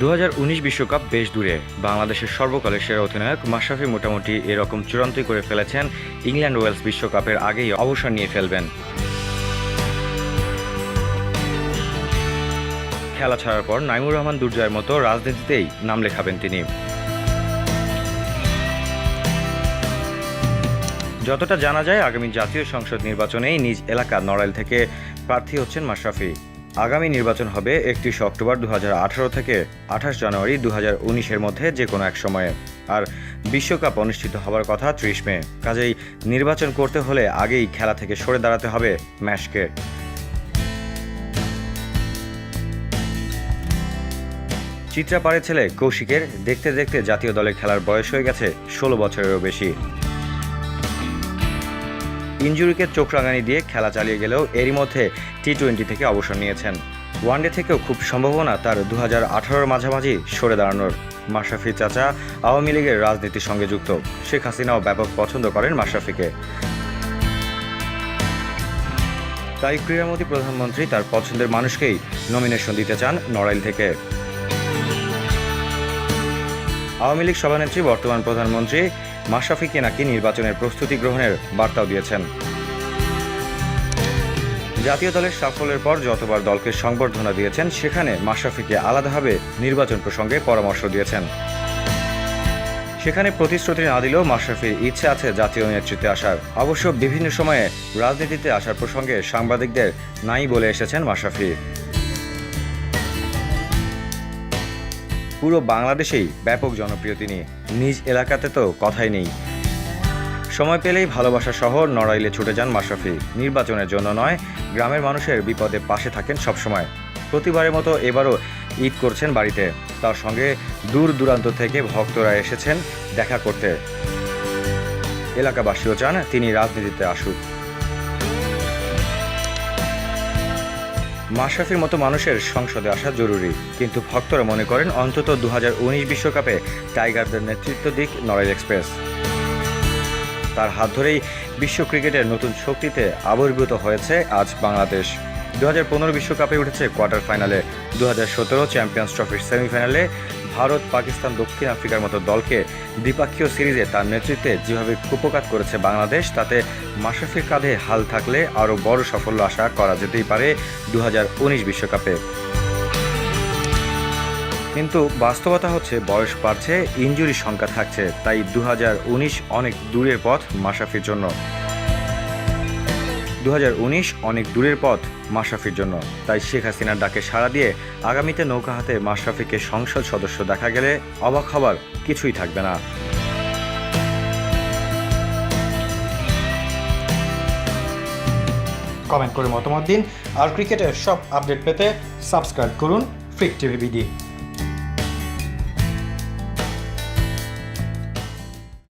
দু বিশ্বকাপ বেশ দূরে। বাংলাদেশের সর্বকালের সেরা অধিনায়ক মাশরাফি মোটামুটি এরকম চূড়ান্তই করে ফেলেছেন ইংল্যান্ড ওয়েলস বিশ্বকাপের আগেই অবসর নিয়ে ফেলবেন। খেলা ছাড়ার পর নাইমুর রহমান দুর্জয়ের মতো রাজনীতিতেই নাম লেখাবেন তিনি। যতটা জানা যায়, আগামী জাতীয় সংসদ নির্বাচনেই নিজ এলাকা নড়াইল থেকে প্রার্থী হচ্ছেন মাশরাফি। আগামী নির্বাচন হবে একত্রিশে অক্টোবর দু হাজার আঠারো থেকে আঠাশ জানুয়ারি দু এর মধ্যে যে কোনো এক সময়ে। আর বিশ্বকাপ অনুষ্ঠিত হবার কথা ত্রিশ মে। কাজেই নির্বাচন করতে হলে আগেই খেলা থেকে সরে দাঁড়াতে হবে ম্যাশকে চিত্রাপাড়ের ছেলে কৌশিকের দেখতে দেখতে জাতীয় দলে খেলার বয়স হয়ে গেছে ষোলো বছরেরও বেশি। ইঞ্জুরিকে চোখ রাঙানি দিয়ে খেলা চালিয়ে গেলেও এরই মধ্যে টি টোয়েন্টি থেকে অবসর নিয়েছেন। ওয়ানডে থেকেও খুব সম্ভাবনা তার দু হাজার মাঝামাঝি সরে দাঁড়ানোর। মাশরাফি চাচা আওয়ামী লীগের রাজনীতির সঙ্গে যুক্ত। শেখ হাসিনাও ব্যাপক পছন্দ করেন মাশরাফিকে। তাই ক্রীড়ামন্ত্রী প্রধানমন্ত্রী তার পছন্দের মানুষকেই নমিনেশন দিতে চান নড়াইল থেকে। আওয়ামী লীগ সভানেত্রী, বর্তমান প্রধানমন্ত্রী মাশরাফিকে নাকি নির্বাচনের প্রস্তুতি গ্রহণের বার্তাও দিয়েছেন। জাতীয় দলের সাফল্যের পর যতবার দলকে সংবর্ধনা দিয়েছেন, সেখানে মাশরাফিকে আলাদাভাবে নির্বাচন প্রসঙ্গে পরামর্শ দিয়েছেন। সেখানে প্রতিশ্রুতি না দিলেও মাশরাফির ইচ্ছে আছে জাতীয় নেতৃত্বে আসার। অবশ্য বিভিন্ন সময়ে রাজনীতিতে আসার প্রসঙ্গে সাংবাদিকদের নাই বলে এসেছেন মাশরাফি। পুরো বাংলাদেশেই ব্যাপক জনপ্রিয় তিনি। নিজ এলাকাতে তো কথাই নেই। সময় পেলেই ভালোবাসা শহর নড়াইলে ছুটে যান মাশরাফি। নির্বাচনের জন্য নয়, গ্রামের মানুষের বিপদে পাশে থাকেন সবসময়। প্রতিবারের মতো এবারও ঈদ করছেন বাড়িতে। তার সঙ্গে দূর দূরান্ত থেকে ভক্তরা এসেছেন দেখা করতে। এলাকাবাসীও চান তিনি রাজনীতিতে আসুক। মাশরাফির মতো মানুষের সংসদে আসা জরুরি। কিন্তু ভক্তরা মনে করেন অন্তত দু বিশ্বকাপে টাইগারদের নেতৃত্ব দিক নড়াইল এক্সপ্রেস। তার হাত ধরেই বিশ্ব ক্রিকেটের নতুন শক্তিতে আবির্ভূত হয়েছে আজ বাংলাদেশ। দু বিশ্বকাপে উঠেছে কোয়ার্টার ফাইনালে। দু হাজার সতেরো চ্যাম্পিয়ন্স ট্রফির সেমিফাইনালে ভারত, পাকিস্তান, দক্ষিণ আফ্রিকার মতো দলকে দ্বিপাক্ষীয় সিরিজে তার নেতৃত্বে যেভাবে কুপকাত করেছে বাংলাদেশ, তাতে মাশরাফির কাঁধে হাল থাকলে আরও বড় সাফল্য আশা করা যেতেই পারে দু বিশ্বকাপে। কিন্তু বাস্তবতা হচ্ছে বয়স বাড়ছে, ইঞ্জুরির সংখ্যা থাকছে, তাই দু হাজার উনিশ অনেক দূরের পথ মাশরাফির জন্য। উনিশ অনেক দূরের পথ মাশরাফির জন্য। তাই শেখ হাসিনার ডাকে সাড়া দিয়ে আগামীতে নৌকা হাতে মাশরাফিকে সংসদ সদস্য দেখা গেলে অবাক হবার কিছুই থাকবে না। কমেন্ট করে মতামত দিন। আর ক্রিকেটের সব আপডেট পেতে সাবস্ক্রাইব করুন ফ্রিক টিভি বিডি।